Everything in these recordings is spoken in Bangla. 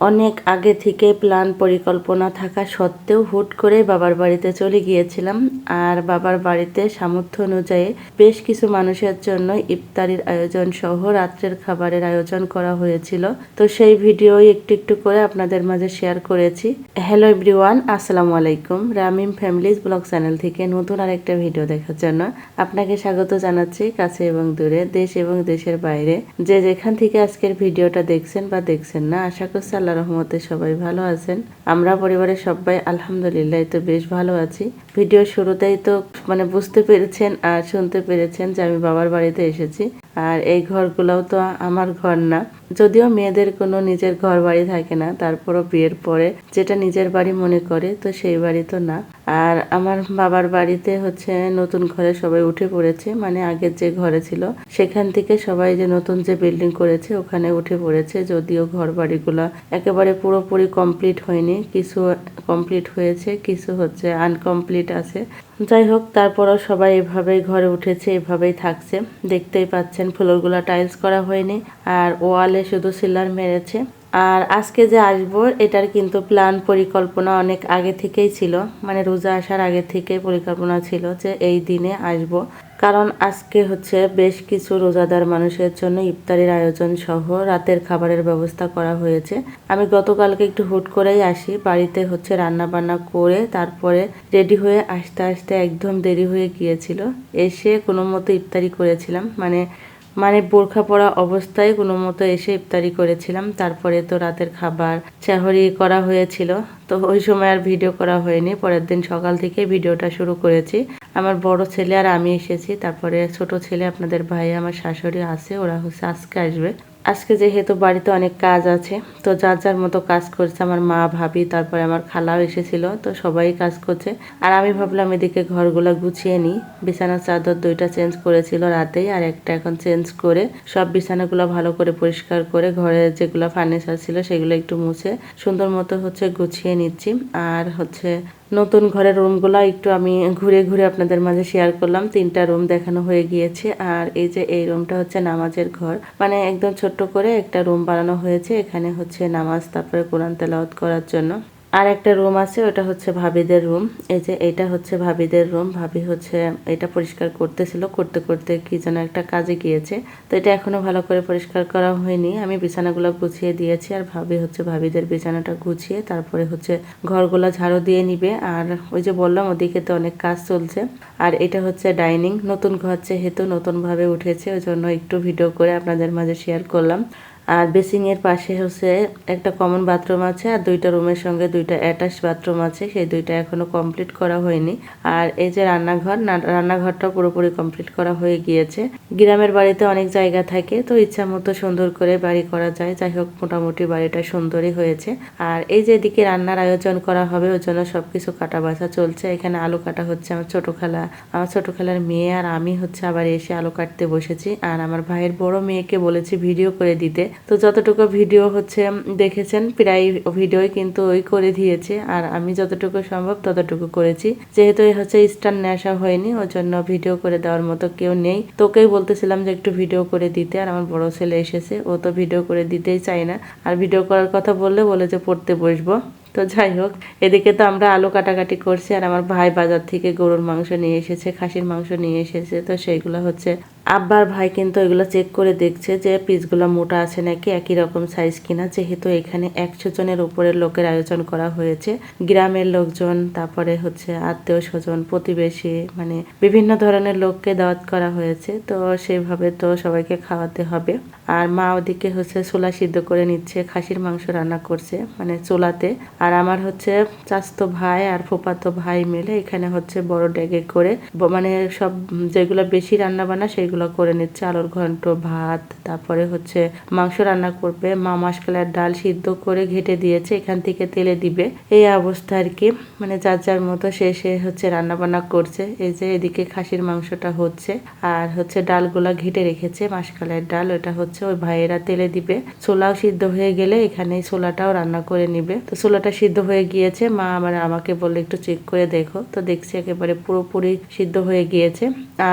অনেক আগে থেকে প্ল্যান পরিকল্পনা থাকা সত্ত্বেও হুট করে বাবার বাড়িতে চলে গিয়েছিলাম। আর বাবার বাড়িতে সামর্থ্য অনুযায়ী বেশ কিছু মানুষের জন্য ইফতারির আয়োজন সহ রাত্রের খাবারের আয়োজন করা হয়েছিল। তো সেই ভিডিও একটু একটু করে আপনাদের মাঝে শেয়ার করেছি। হ্যালো এভরিওয়ান আসসালামু আলাইকুম। রামিম ফ্যামিলিজ ব্লগ চ্যানেল থেকে নতুন আরেকটা ভিডিও দেখার জন্য আপনাকে স্বাগত জানাচ্ছি কাছে এবং দূরে, দেশ এবং দেশের বাইরে। যে যেখান থেকে আজকের ভিডিওটা দেখছেন বা দেখছেন না, আশা করছি আল্লাহ রহমতে সবাই ভালো আছেন। আমরা পরিবারের সবাই আলহামদুলিল্লাহ তো বেশ ভালো আছি। ভিডিও শুরুতেই তো মানে বুঝতে পেরেছেন আর শুনতে পেরেছেন যে আমি বাবার বাড়িতে এসেছি। আর এই ঘরগুলোও তো আমার ঘর না। যদিও মেয়েদের কোনো নিজের ঘর বাড়ি থাকে না, তারপরও বিয়ের পরে যেটা নিজের বাড়ি মনে করে, তো সেই বাড়ি তো না। আর আমার বাবার বাড়িতে হচ্ছে নতুন ঘরে সবাই উঠে পড়েছে মানে আগের যে ঘরে ছিল, সেখান থেকে সবাই যে নতুন যে বিল্ডিং করেছে, ওখানে উঠে পড়েছে। যদিও ঘর বাড়িগুলো একেবারে পুরোপুরি কমপ্লিট হয়নি, কিছু কমপ্লিট হয়েছে, কিছু হচ্ছে আনকমপ্লিট আছে। যাই হোক, তারপরও সবাই এভাবেই ঘরে উঠেছে, এভাবেই থাকছে। দেখতেই পাচ্ছেন ফ্লোরগুলো টাইলস করা হয়নি, আর ওয়ালে শুধু সিলার মেরেছে। আর আজকে যে আসব, এটার কিন্তু প্ল্যান পরিকল্পনা অনেক আগে থেকেই ছিল। মানে রোজা আসার আগে থেকে পরিকল্পনা ছিল যে এই দিনে আসব। কারণ আজকে হচ্ছে বেশ কিছু রোজাদার মানুষের জন্য ইফতারির আয়োজন সহ রাতের খাবারের ব্যবস্থা করা হয়েছে। আমি গতকালকে একটু হুট করেই আসি। বাড়িতে হচ্ছে রান্না বান্না করে তারপরে রেডি হয়ে আসতে আসতে একদম দেরি হয়ে গিয়েছিল। এসে কোনো মতো ইফতারি করেছিলাম। মানে মানে বোরখা পরা অবস্থায় কোনো মতো এসে ইফতারি করেছিলাম। তারপরে তো রাতের খাবার চাহরি করা হয়েছিল। তো ওই সময় আর ভিডিও করা হয়নি। পরের দিন সকাল থেকে ভিডিওটা শুরু করেছি। আমার বড় ছেলে আর আমি এসেছি। তারপরে ছোট ছেলে, আপনাদের ভাই, আমার শাশুড়ি আছে, ওরা হচ্ছে আজকে আসবে। আজকে যেহেতু বাড়িতে অনেক কাজ আছে, তো যার যার মতো কাজ করছে আমার মা, ভাবি, তারপরে আমার খালাও এসেছিল, তো সবাই কাজ করছে। আর আমি ভাবলাম এদিকে ঘরগুলো গুছিয়ে নিই। বিছানার চাদর দুইটা চেঞ্জ করেছিল রাতেই, আর একটা এখন চেঞ্জ করে সব বিছানাগুলো ভালো করে পরিষ্কার করে ঘরে যেগুলো ফার্নিচার ছিল সেগুলো একটু মুছে সুন্দর মতো হচ্ছে গুছিয়ে নিচ্ছি। আর হচ্ছে নতুন ঘরের রুমগুলো একটু আমি ঘুরে ঘুরে আপনাদের মাঝে শেয়ার করলাম। তিনটা রুম দেখানো হয়ে গিয়েছে আর এই যে এই রুমটা হচ্ছে নামাজের ঘর। মানে একদম ছোট্ট করে একটা রুম বানানো হয়েছে। এখানে হচ্ছে নামাজ, তারপরে কোরআন তেলাওয়াত করার জন্য। আর একটা রুম আছে, ওটা হচ্ছে ভাবিদের রুম এই যে এটা হচ্ছে ভাবিদের রুম ভাবি হচ্ছে এটা পরিষ্কার করতেছিল, করতে করতে কি যেন একটা কাজে গিয়েছে। তো এটা এখনও ভালো করে পরিষ্কার করা হয়নি। আমি বিছানাগুলো গুছিয়ে দিয়েছি আর ভাবি হচ্ছে ভাবিদের বিছানাটা গুছিয়ে তারপরে হচ্ছে ঘরগুলো ঝাড়ু দিয়ে নিবে। আর ওই যে বললাম, ওদিকে তো অনেক কাজ চলছে। আর এটা হচ্ছে ডাইনিং। নতুন ঘর যেহেতু নতুনভাবে উঠেছে, ওই জন্য একটু ভিডিও করে আপনাদের মাঝে শেয়ার করলাম। আর বেসিং এর পাশে হচ্ছে একটা কমন বাথরুম আছে আর দুইটা রুমের সঙ্গে দুইটা অ্যাটাচ বাথরুম আছে। সেই দুইটা এখনও কমপ্লিট করা হয়নি। আর এই যে রান্নাঘর রান্নাঘরটা পুরোপুরি কমপ্লিট করা হয়ে গিয়েছে। গ্রামের বাড়িতে অনেক জায়গা থাকে, তো ইচ্ছা মতো সুন্দর করে বাড়ি করা যায়। যাই হোক, মোটামুটি বাড়িটা সুন্দরই হয়েছে। আর এই যে এদিকে রান্নার আয়োজন করা হবে ওই জন্য সবকিছু কাটা বাছা চলছে। এখানে আলু কাটা হচ্ছে আমার ছোট খালা। আমার ছোট খালার মেয়ে আর আমি হচ্ছে আবার এসে আলু কাটতে বসেছি। আর আমার ভাইয়ের বড় মেয়েকে বলেছি ভিডিও করে দিতে। তো যতটুকু ভিডিও হচ্ছে দেখেছেন, প্রায় ভিডিও কিন্তু ওই করে দিয়েছে। আর আমি যতটুকু সম্ভব ততটুকু করেছি। যেহেতু হচ্ছে স্টার নেশা হয়নি ওর জন্য ভিডিও করে দেওয়ার মতো কেউ নেই। তোকেই বলতেছিলাম যে একটু ভিডিও করে দিতে, আর আমার বড় ছেলে এসেছে, ও তো ভিডিও করে দিতেই চায় না। আর ভিডিও করার কথা বললে বলে যে পড়তে বসবো। তো যাই হোক, এদিকে তো আমরা আলু কাটাকাটি করছি, আর আমার ভাই বাজার থেকে গরুর মাংস নিয়ে এসেছে, খাসির মাংস নিয়ে এসেছে, তো সেইগুলো হচ্ছে আব্বার ভাই কিন্তু এগুলো চেক করে দেখছে যে পিসগুলো মোটা আছে নাকি একই রকম সাইজ কিনা, যেহেতু এখানে একশো জনের উপরের লোকের আয়োজন করা হয়েছে। গ্রামের লোকজন, তারপরে হচ্ছে আত্মীয় স্বজন, প্রতিবেশী মানে বিভিন্ন ধরনের লোককে দাওয়াত করা হয়েছে। তো সেভাবে তো সবাইকে খাওয়াতে হবে। আর মা ওদিকে হচ্ছে চোলা সিদ্ধ করে নিচ্ছে, খাসির মাংস রান্না করছে মানে চোলাতে আর আমার হচ্ছে চাস্তো ভাই আর ফোপাতো ভাই মিলে এখানে হচ্ছে বড় ডেগে করে মানে সব যেগুলো বেশি রান্না বান্না, সেগুলো এগুলো করে নিচ্ছে, আলুর ঘন্ট, ভাত, তারপরে হচ্ছে মাংস রান্না করবে। মা মাসকালার ডাল সিদ্ধ করে ঘেটে দিয়েছে, এখান থেকে তেলে দিবে। এই অবস্থা আর কি। মানে যার যার মতো সে সে হচ্ছে রান্না বান্না করছে। এই যে এদিকে খাসির মাংসটা হচ্ছে আর হচ্ছে ডালগুলা ঘেটে রেখেছে মাসকালের ডাল। ওটা হচ্ছে ওই ভাইয়েরা তেলে দিবে। ছোলাও সিদ্ধ হয়ে গেলে এখানে ছোলাটাও রান্না করে নিবে। তো ছোলাটা সিদ্ধ হয়ে গিয়েছে। মা আবার আমাকে বললে, একটু চেক করে দেখো। তো দেখছি একেবারে পুরোপুরি সিদ্ধ হয়ে গিয়েছে।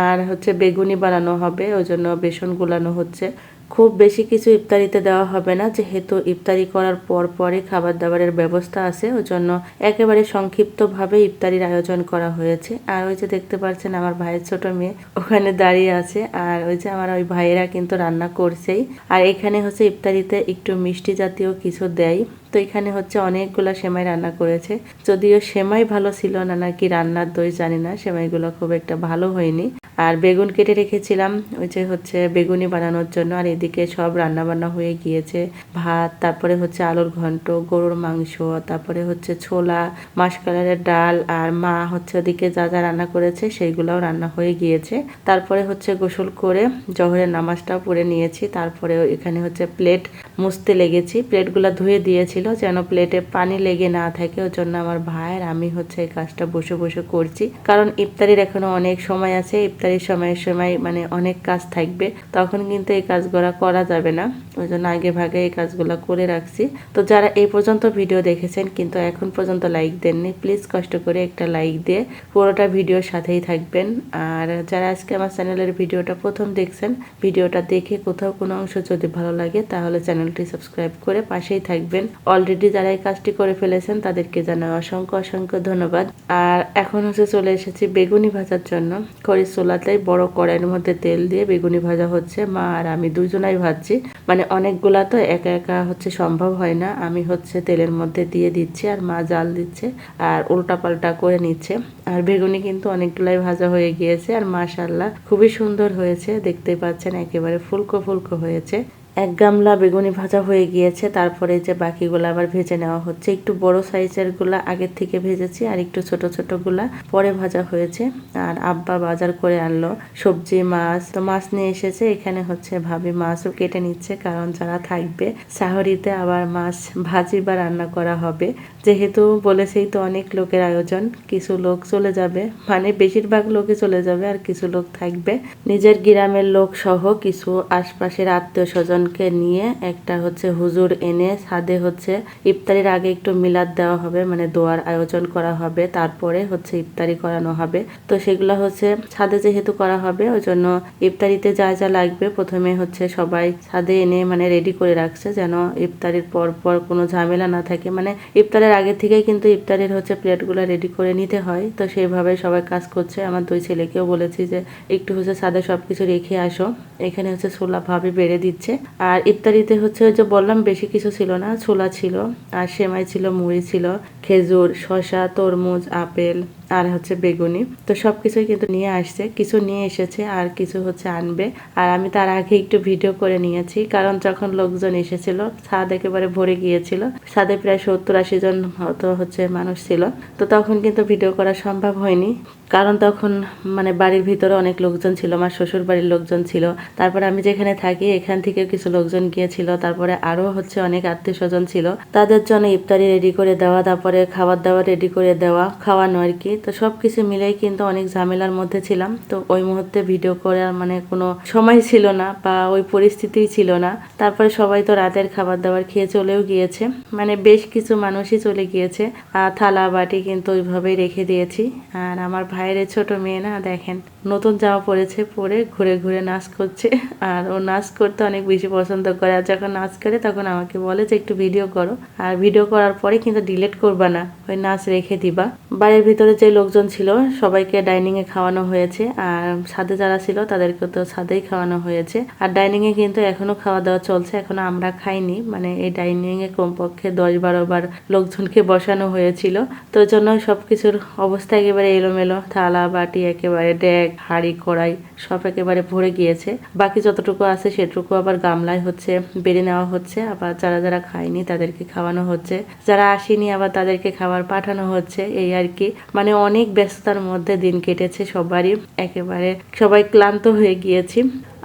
আর হচ্ছে বেগুনি বানানো হবে ওই জন্য বেসন গুলানো হচ্ছে। খুব বেশি কিছু ইফতারিতে দেওয়া হবে না, যেহেতু ইফতারি করার পর পরে খাবার দাবারের ব্যবস্থা আছে ওই জন্য একেবারে সংক্ষিপ্তভাবে ইফতারির আয়োজন করা হয়েছে। আর ওই যে দেখতে পাচ্ছেন আমার ভাইয়ের ছোট মেয়ে, ওখানে দাঁড়িয়ে আছে। আর ওই যে আমার ওই ভাইয়েরা কিন্তু রান্না করছেই। আর এখানে হচ্ছে ইফতারিতে একটু মিষ্টি জাতীয় কিছু দেয়। তো এখানে হচ্ছে অনেকগুলো সেমাই রান্না করেছে। যদিও সেমাই ভালো ছিল না, নাকি রান্নার দই জানি না, সেমাইগুলো খুব একটা ভালো হয়নি। আর বেগুন কেটে রেখেছিলাম, ওই যে হচ্ছে বেগুনি বানানোর জন্য, আর এদিকে সব রান্না বান্না হয়ে গিয়েছে। ভাত, তারপরে হচ্ছে আলুর ঘন্ট, গরুর মাংস, তারপরে হচ্ছে ছোলা মাসকালারের ডাল, আর মা হচ্ছে ওদিকে যা যা রান্না করেছে, সেইগুলোও রান্না হয়ে গিয়েছে। তারপরে হচ্ছে গোসল করে জহরের নামাজটাও পড়ে নিয়েছি তারপরে এখানে হচ্ছে প্লেট মুছতে লেগেছি। প্লেটগুলো ধুয়ে দিয়েছিল যেন প্লেটে পানি লেগে না থাকে। ওর জন্য আমার ভাইয়ের আমি হচ্ছে এই কাজটা বসে বসে করছি। কারণ ইফতারির এখনও অনেক সময় আছে। ইফতারির সময়ের সময় মানে অনেক কাজ থাকবে। তখন কিন্তু এই কাজগুলো করা যাবে না। ওই জন্য আগে ভাগে এই কাজগুলো করে রাখছি। তো যারা এই পর্যন্ত ভিডিও দেখেছেন কিন্তু এখন পর্যন্ত লাইক দেননি, প্লিজ কষ্ট করে একটা লাইক দিয়ে পুরোটা ভিডিওর সাথেই থাকবেন। আর যারা আজকে আমার চ্যানেলের ভিডিওটা প্রথম দেখছেন, ভিডিওটা দেখে কোথাও কোনো অংশ যদি ভালো লাগে তাহলে চ্যানেলটি সাবস্ক্রাইব করে পাশেই থাকবেন। অলরেডি যারা এই কাজটি করে ফেলেছেন, তাদেরকে জানাই অসংখ্য অসংখ্য ধন্যবাদ। আর এখন হচ্ছে চলে এসেছি বেগুনি ভাজার জন্য। খড়ির চোলাতেই বড় কড়াইয়ের মধ্যে তেল দিয়ে বেগুনি ভাজা হচ্ছে। মা আর আমি দুজনাই ভাজছি। মানে অনেকগুলা তো একা একা হচ্ছে সম্ভব হয় না। আমি হচ্ছে তেলের মধ্যে দিয়ে দিচ্ছি আর মা জাল দিচ্ছে আর উল্টা পাল্টা করে নিচ্ছে। আর বেগুনি কিন্তু অনেকগুলাই ভাজা হয়ে গিয়েছে। আর মাশাল্লাহ খুবই সুন্দর হয়েছে। দেখতে পাচ্ছেন, একেবারে ফুলকো ফুলকো হয়েছে। এক গামলা বেগুনি ভাজা হয়ে গিয়েছে, তারপরে যে বাকিগুলো আবার ভেজে নেওয়া হচ্ছে। একটু বড় সাইজেরগুলা আগের থেকে ভেজেছি, আর একটু ছোট ছোটগুলা পরে ভাজা হয়েছে। আর আব্বা বাজার করে আনলো। সবজি, মাছ, তো মাছ নিয়ে এসেছে। এখানে হচ্ছে ভাবি মাছও কেটে নিচ্ছে, কারণ যারা থাকবে সাহরিতে আবার মাছ ভাজি বা রান্না করা হবে। যেহেতু বলেছেই তো অনেক লোকের আয়োজন, কিছু লোক চলে যাবে। মানে বেশিরভাগ লোকই চলে যাবে আর কিছু লোক থাকবে। নিজের গ্রামের লোক সহ কিছু আশপাশের আত্মীয় স্বজনকে নিয়ে একটা হচ্ছে হুজুর এনে ছাদে হচ্ছে ইফতারির আগে একটু মিলাদ দেওয়া হবে মানে দোয়ার আয়োজন করা হবে, তারপরে হচ্ছে ইফতারি করানো হবে। তো সেগুলো হচ্ছে ছাদে যেহেতু করা হবে ওই জন্য ইফতারিতে যা যা লাগবে প্রথমে হচ্ছে সবাই ছাদে এনে মানে রেডি করে রাখছে যেন ইফতারির পর পর কোনো ঝামেলা না থাকে। মানে ইফতারের আগে থেকেই কিন্তু ইফতারের হচ্ছে প্লেটগুলো রেডি করে নিতে হয়। তো সেইভাবে সবাই কাজ করছে। আমার দুই ছেলেকেও বলেছি যে, একটু হচ্ছে সাদা সব কিছু রেখে আসো। এখানে হচ্ছে ছোলা ভাবে বেড়ে দিচ্ছে। আর ইফতারিতে হচ্ছে যে বললাম, বেশি কিছু ছিল না, ছোলা ছিল, আর সেমাই ছিল, মুড়ি ছিল, খেজুর, শসা, তরমুজ, আপেল। আর হচ্ছে বেগুনি। তো সব কিছুই কিন্তু নিয়ে আসছে। কিছু নিয়ে এসেছে আর কিছু হচ্ছে আনবে। আর আমি তার আগে একটু ভিডিও করে নিয়েছি। কারণ যখন লোকজন এসেছিল ছাদ একেবারে ভরে গিয়েছিল। ছাদে প্রায় সত্তর আশি জন মতো হচ্ছে মানুষ ছিল। তো তখন কিন্তু ভিডিও করা সম্ভব হয়নি। কারণ তখন মানে বাড়ির ভিতরে অনেক লোকজন ছিল, আমার শ্বশুর বাড়ির লোকজন ছিল। তারপরে আমি যেখানে থাকি, এখান থেকে কিছু লোকজন গিয়েছিল। তারপরে আরও হচ্ছে অনেক আত্মীয় স্বজন ছিল। তাদের জন্য ইফতারি রেডি করে দেওয়া, তারপরে খাবার দাবার রেডি করে দেওয়া, খাওয়ানো আর কি। তো সব কিছু মিলেই কিন্তু অনেক ঝামেলার মধ্যে ছিলাম। তো ওই মুহূর্তে ভিডিও করার মানে কোনো সময় ছিল না বা ওই পরিস্থিতি ছিল না। তারপরে সবাই তো রাতের খাবার দাবার খেয়ে চলেও গিয়েছে। মানে বেশ কিছু মানুষই চলে গিয়েছে। আর থালা, বাটি কিন্তু ওইভাবেই রেখে দিয়েছি। আর আমার ভাইয়ের ছোট মেয়ে না, দেখেন, নতুন জামা পরেছে, পরে ঘুরে ঘুরে নাচ করছে। আর ও নাচ করতে অনেক বেশি পছন্দ করে। আর যখন নাচ করে, তখন আমাকে বলে যে, একটু ভিডিও করো। আর ভিডিও করার পরে কিন্তু ডিলিট করবা না। ওই নাচ রেখে দিবা। বাড়ির ভিতরে যে লোকজন ছিল, সবাইকে ডাইনিং এ খাওয়ানো হয়েছে আর ছাদে যারা ছিল তাদেরকে তো ছাদেই খাওয়ানো হয়েছে। আর ডাইনিং এ কিন্তু এখনও খাওয়া দাওয়া চলছে, এখনও আমরা খাইনি। মানে এই ডাইনিং এ কমপক্ষে দশ বারো বার লোকজনকে বসানো হয়েছিল। তো জন্য সবকিছুর অবস্থা একেবারে এলোমেলো। থালা, বাটি, একেবারে ড্যাগ হাড়ি, কড়াই সব একেবারে ভরে গিয়েছে। বাকি যতটুকু আছে সেটুকু আবার গামলায় হচ্ছে, বেড়ে নেওয়া হচ্ছে। আবার যারা যারা খায়নি তাদেরকে খাওয়ানো হচ্ছে। যারা আসেনি আবার তাদেরকে খাবার পাঠানো হচ্ছে। এই আর কি। মানে অনেক ব্যস্ততার মধ্যে দিন কেটেছে সবারই। একেবারে সবাই ক্লান্ত হয়ে গিয়েছি।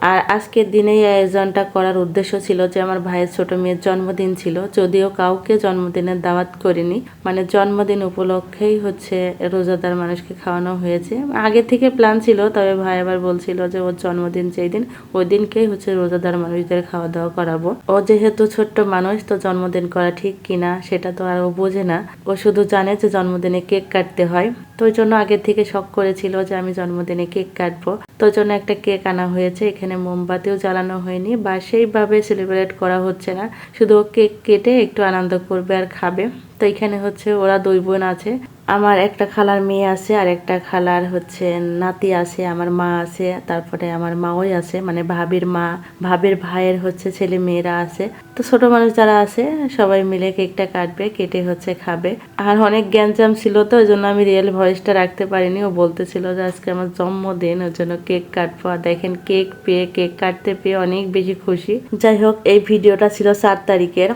আর আজকের দিনে এই আয়োজনটা করার উদ্দেশ্য ছিল যে আমার ভাইয়ের ছোট মেয়ের জন্মদিন ছিল, যদিও কাউকে জন্মদিনের দাওয়াত করিনি। মানে জন্মদিন উপলক্ষেই হচ্ছে রোজাদার মানুষকে খাওয়ানো হয়েছে। আগে থেকে প্ল্যান ছিল, তবে ভাই আবার বলছিল যে ওর জন্মদিন যেই দিন, ওই দিনকেই হচ্ছে রোজাদার মানুষদের খাওয়া দাওয়া করাবো। ও যেহেতু ছোট্ট মানুষ, তো জন্মদিন করা ঠিক কিনা সেটা তো আর ও বোঝে না। ও শুধু জানে যে জন্মদিনে কেক কাটতে হয়। তো ওই জন্য আগের থেকে শখ করেছিল যে আমি জন্মদিনে কেক কাটবো। তো জন্য একটা কেক আনা হয়েছে, এখানে মোমবাতিও জ্বালানো হয়নি, বা সেইভাবে সেলিব্রেট করা হচ্ছে না। শুধু কেক কেটে একটু আনন্দ করবে আর খাবে। তো এখানে হচ্ছে ওরা দুই বোন আছে। আমার একটা খালার মেয়ে আছে আর একটা খালার হচ্ছে নাতি আছে, আমার মা আছে, তারপরে আমার মাওই আছে মানে ভাবির মা, ভাবির ভাইয়ের হচ্ছে ছেলে মেয়েরা আছে। তো ছোট মানুষ যারা আছে, সবাই মিলে কেকটা কাটবে, কেটে হচ্ছে খাবে। আর অনেক গ্যাঞ্জাম ছিল তো ওই জন্য আমি রিয়েল ভয়েসটা রাখতে পারিনি। ও বলতেছিল যে, আজকে আমার জন্মদিন ওই জন্য কেক কাটবো। আর দেখেন, কেক পেয়ে, কেক কাটতে পেয়ে অনেক বেশি খুশি। যাই হোক, এই ভিডিওটা ছিল চার তারিখের।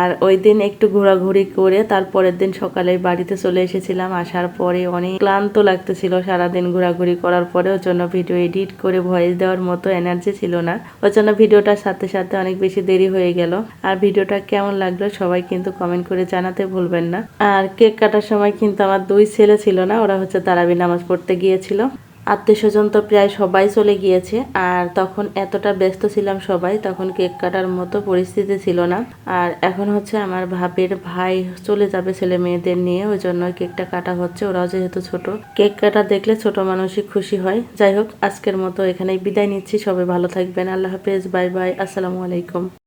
আর ওই দিন একটু ঘোরাঘুরি করে তারপরের দিন সকালে বাড়িতে চলে এসেছিলাম। আসার পরে অনেক ক্লান্ত লাগতেছিল সারাদিন ঘোরাঘুরি করার পরে। ওর জন্য ভিডিও এডিট করে ভয়েস দেওয়ার মতো এনার্জি ছিল না। ওর জন্য ভিডিওটার সাথে সাথে অনেক বেশি দেরি হয়ে গেল। আর ভিডিওটা কেমন লাগল সবাই কিন্তু কমেন্ট করে জানাতে ভুলবেন না। আর কেক কাটার সময় কিন্তু আমার দুই ছেলে ছিল না, ওরা হচ্ছে তারাবি নামাজ পড়তে গিয়েছিল। আত্মীয় স্বজন তো প্রায় সবাই চলে গিয়েছে, আর তখন এতটা ব্যস্ত ছিলাম সবাই, তখন কেক কাটার মতো পরিস্থিতি ছিল না। আর এখন হচ্ছে আমার ভাবের ভাই চলে যাবে ছেলে মেয়েদের নিয়ে, ওই জন্য কেকটা কাটা হচ্ছে, ওরাও যেহেতু ছোট। কেক কাটা দেখলে ছোট মানুষই খুশি হয়। যাই হোক, আজকের মতো এখানেই বিদায় নিচ্ছি, সবাই ভালো থাকবেন, আল্লাহ হাফেজ, বাই বাই, আসসালামু আলাইকুম।